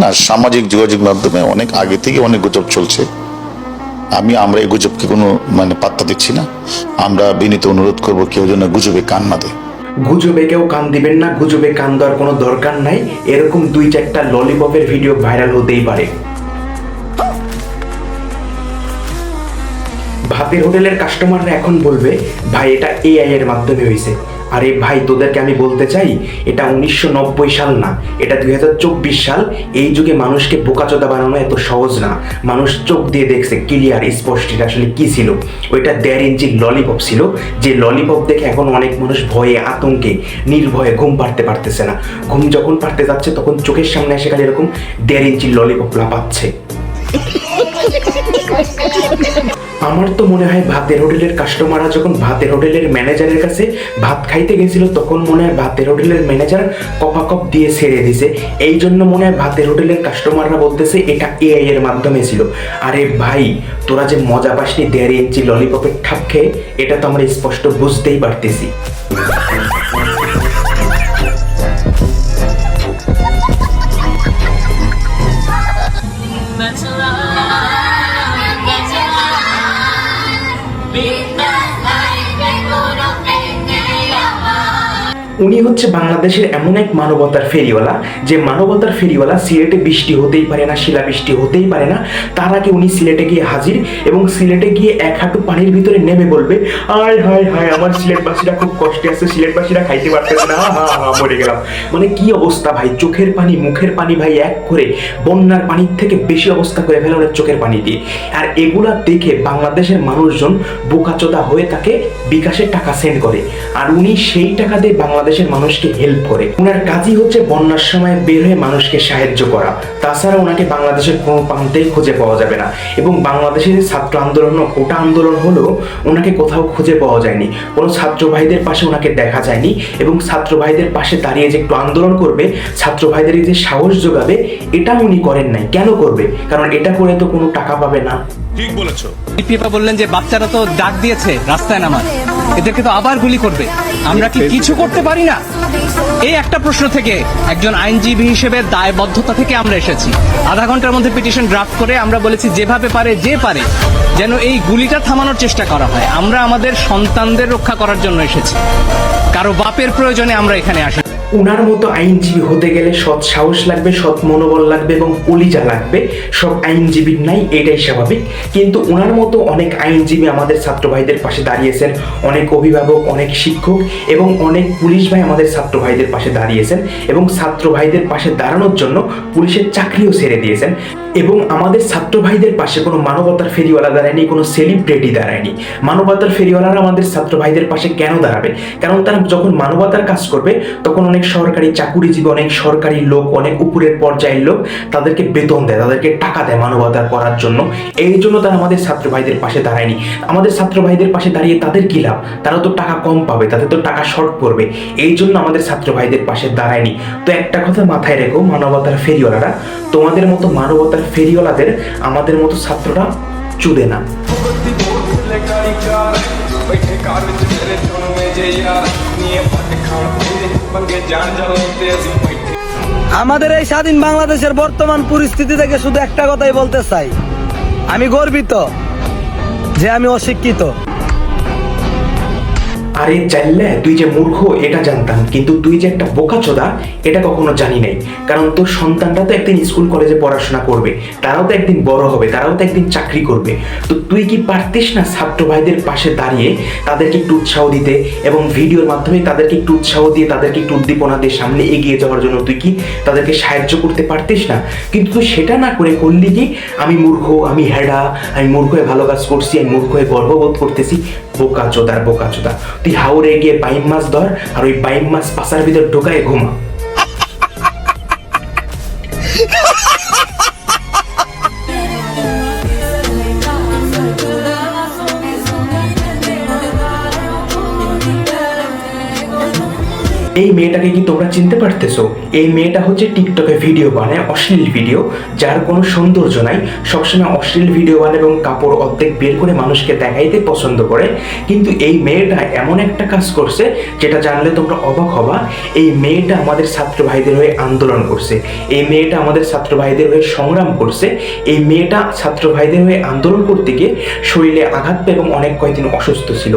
না, সামাজিক যোগাযোগ মাধ্যমে অনেক আগে থেকে অনেক গুজব চলছে। আমি, আমরা এই গুজবকে কোনো মানে পাত্তা দিচ্ছি না। আমরা বিনীত অনুরোধ করব কেউ যেন গুজবে কান না দেয়। গুজবে কেউ কান দিবেন না, গুজবে কান দেওয়ার কোনো দরকার নাই। এরকম দুই চারটা ললিপপের ভিডিও ভাইরাল হতেই পারে। ভাতের হোটেলের কাস্টমাররা এখন বলবে, ভাই, এটা এআই এর মাধ্যমে হয়েছে আরে ভাই, তোদেরকে আমি বলতে চাই, এটা উনিশশো নব্বই সাল না, এটা দুই হাজার চব্বিশ সাল। এই যুগে মানুষকে বোকাচোদা বানানো এত সহজ না। মানুষ চোখ দিয়ে দেখছে ক্লিয়ার স্পষ্ট আসলে কি ছিল। ওইটা দেড় ইঞ্চি ললিপপ ছিল, যে ললিপপ দেখে এখন অনেক মানুষ ভয়ে, আতঙ্কে, নির্ভয়ে ঘুম পাড়তে পারতেছে না। ঘুম যখন পারতে যাচ্ছে, তখন চোখের সামনে এসে খালি এরকম দেড় ইঞ্চি ললিপপ লাপাচ্ছে আমার তো মনে হয় ভাতের হোটেলের কাস্টমাররা যখন ভাতের হোটেলের ম্যানেজারের কাছে ভাত খাইতে গেছিল, তখন মনে হয় ভাতের হোটেলের ম্যানেজার কপা কপ দিয়ে ছেড়ে দিছে। এই জন্য মনে হয় ভাতের হোটেলের কাস্টমাররা বলতেছে, এটা এআই এর মাধ্যমে ছিল। আরে ভাই, তোরা যে মজা পাসনি দেড় ইঞ্চি ললিপপের ঠাপ খেয়ে, এটা তো আমরা স্পষ্ট বুঝতেই পারতেছি। That's উনি হচ্ছে বাংলাদেশের এমন এক মানবতার ফেরিওয়ালা, যে মানবতার ফেরিওয়ালা সিলেটে বৃষ্টি হতেই পারে না শিলা বৃষ্টি হতেই পারে না, তার আগে উনি সিলেটে গিয়ে হাজির এবং সিলেটে গিয়ে এক হাঁটু পানির ভিতরে নেমে বলবে, আয়, হায় হায়, আমার সিলেটবাসীরা খুব কষ্টে আছে, সিলেটবাসীরা খাইতে পারতেছে না হা হা মরে গেলাম। মানে কি অবস্থা ভাই, চোখের পানি, মুখের পানি ভাই, এক করে বন্যার পানির থেকে বেশি অবস্থা করে ফেলে ওনার চোখের পানি দিয়ে। আর এগুলা দেখে বাংলাদেশের মানুষজন বোকাচোদা হয়ে তাকে বিকাশের টাকা সেন্ড করে। আর উনি সেই টাকা দিয়ে বাংলাদেশের মানুষকে হেল্প করে। ওনার কাজই হচ্ছে বন্যার সময় বের হয়ে মানুষকে সাহায্য করা। তাছাড়া ওনাকে বাংলাদেশের কোনো প্রান্তেই খুঁজে পাওয়া যাবে না। এবং বাংলাদেশের ছাত্র আন্দোলন ও কোটা আন্দোলন হলো ওনাকে কোথাও খুঁজে পাওয়া যায়নি। কোনো ছাত্র ভাইদের পাশে ওনাকে দেখা যায়নি এবং ছাত্র ভাইদের পাশে দাঁড়িয়ে যে একটু আন্দোলন করবে, ছাত্র ভাইদের যে সাহস যোগাবে, এটা উনি করেন নাই। কেন করবে? কারণ এটা করে তো কোনো টাকা পাবে না। ঠিক বলেছ। পিপা বললেন যে, বাচ্চারা তো ডাক দিয়েছে রাস্তায় নামার। এদেরকে তো আবার গুলি করবে। আমরা কি কিছু করতে পারি না? এই একটা প্রশ্ন থেকে একজন আইনজীবী হিসেবে দায়বদ্ধতা থেকে আমরা এসেছি। আধা ঘণ্টার মধ্যে পিটিশন ড্রাফট করে আমরা বলেছি, যেভাবে পারে যে পারে, যেন এই গুলিটা থামানোর চেষ্টা করা হয়। আমরা আমাদের সন্তানদের রক্ষা করার জন্য এসেছি। কারও বাপের প্রয়োজনে আমরা এখানে আসি। উনার মতো আইনজীবী হতে গেলে সৎ সাহস লাগবে, সৎ মনোবল লাগবে এবং কলিজা লাগবে। সব আইনজীবীর নাই এটাই স্বাভাবিক। কিন্তু উনার মতো অনেক আইনজীবী আমাদের ছাত্র ভাইদের পাশে দাঁড়িয়েছেন, অনেক অভিভাবক, অনেক শিক্ষক এবং অনেক পুলিশ ভাই আমাদের ছাত্র ভাইদের পাশে দাঁড়িয়েছেন এবং ছাত্র ভাইদের পাশে দাঁড়ানোর জন্য পুলিশের চাকরিও ছেড়ে দিয়েছেন এবং আমাদের ছাত্র ভাইদের পাশে কোনো মানবতার ফেরিওয়ালা দাঁড়ায়নি, কোনো সেলিব্রিটি দাঁড়ায়নি। মানবতার ফেরিওয়ালারা আমাদের ছাত্র ভাইদের পাশে কেন দাঁড়াবে? কারণ তারা যখন মানবতার কাজ করবে, তখন অনেক সরকারি চাকুরিজীবী, অনেক সরকারি লোক, অনেক উপরের পর্যায়ের লোক তাদেরকে বেতন দেয়, তাদেরকে টাকা দেয় মানবতার করার জন্য। এই জন্য তারা আমাদের ছাত্র ভাইদের পাশে দাঁড়ায়নি। আমাদের ছাত্র ভাইদের পাশে দাঁড়িয়ে তাদের কি লাভ? তারা তো টাকা কম পাবে, তাদের তো টাকা শর্ট পড়বে। এই জন্য আমাদের ছাত্র ভাইদের পাশে দাঁড়ায়নি। তো একটা কথা মাথায় রেখো, মানবতার ফেরিওয়ালারা, তোমাদের মতো মানবতার ফেরিওয়ালাদের আমাদের মতো ছাত্ররা চুদে না। আমাদের এই স্বাধীন বাংলাদেশের বর্তমান পরিস্থিতি থেকে শুধু একটা কথাই বলতে চাই। আমি গর্বিত যে আমি অশিক্ষিত। আরে চাইলে তুই যে মূর্খ, এটা জানতাম। কিন্তু তুই যে একটা বোকাচোদা এটা কখনো জানি নাই। কারণ তোর সন্তানরা তো একদিন স্কুল কলেজে পড়াশোনা করবে, তারাও তো একদিন বড় হবে, তারাও তো একদিন চাকরি করবে। তো তুই কি পারতিস না ছাত্র ভাইদের পাশে দাঁড়িয়ে তাদেরকে একটু উৎসাহ দিতে এবং ভিডিওর মাধ্যমে তাদেরকে একটু উৎসাহ দিয়ে তাদেরকে একটু উদ্দীপনা দিয়ে সামনে এগিয়ে যাওয়ার জন্য তুই কি তাদেরকে সাহায্য করতে পারতিস না? কিন্তু তুই সেটা না করে করলি কি? আমি মূর্খ, আমি হেডা, আমি মূর্খ হয়ে ভালো কাজ করছি, আমি মূর্খ হয়ে গর্ববোধ করতেছি। বোকা চোদার বোকা চোদা তুই হাওড়ে গিয়ে বাইম মাছ ধর আর ওই বাইম মাছ পাশার ভিতর ঢোকায় ঘুমা। এই মেয়েটাকে কি তোমরা চিনতে পারতেছো? এই মেয়েটা হচ্ছে টিকটকে ভিডিও বানায়, অশ্লীল ভিডিও যার কোনো সৌন্দর্য নাই। সবসময় অশ্লীল ভিডিও বানায় এবং কাপড় অর্ধেক বের করে মানুষকে দেখাইতে পছন্দ করে। কিন্তু এই মেয়েটা এমন একটা কাজ করছে, যেটা জানলে তোমরা অবাক হবা। এই মেয়েটা আমাদের ছাত্র ভাইদের হয়ে আন্দোলন করছে। এই মেয়েটা আমাদের ছাত্র ভাইদের হয়ে সংগ্রাম করছে। এই মেয়েটা ছাত্র ভাইদের হয়ে আন্দোলন করতে গিয়ে শরীরে আঘাত পেয়ে এবং অনেক কয়েকদিন অসুস্থ ছিল।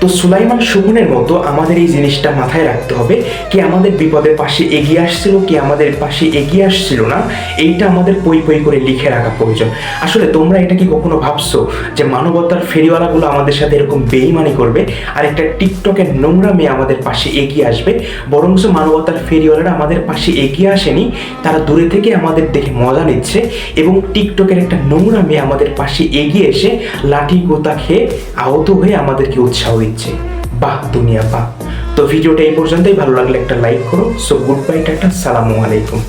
তো সুলাইমান সুগুনের মতো আমাদের এই জিনিসটা মাথায় রাখতে হবে, কি আমাদের বিপদের পাশে এগিয়ে আসছিল, কি আমাদের পাশে এগিয়ে আসছিল না, এইটা আমাদের পই পই করে লিখে রাখা প্রয়োজন। আসলে তোমরা এটা কি কখনো ভাবছ যে মানবতার ফেরিওয়ালাগুলো আমাদের সাথে এরকম বেইমানি করবে, আর একটা টিকটকের নোংরা মেয়ে আমাদের পাশে এগিয়ে আসবে, বরঞ্চ মানবতার ফেরিওয়ালারা আমাদের পাশে এগিয়ে আসেনি, তারা দূরে থেকে আমাদের দেখে মজা নিচ্ছে, এবং টিকটকের একটা নোংরা মেয়ে আমাদের পাশে এগিয়ে এসে লাঠি গোতা খেয়ে আহত হয়ে আমাদেরকে উৎসাহ দিচ্ছে। বাহ, দুনিয়া বাহ। তো ভিডিওটা এই পর্যন্তই। ভালো লাগলে একটা লাইক করো। So goodbye tata. সালামু আলাইকুম।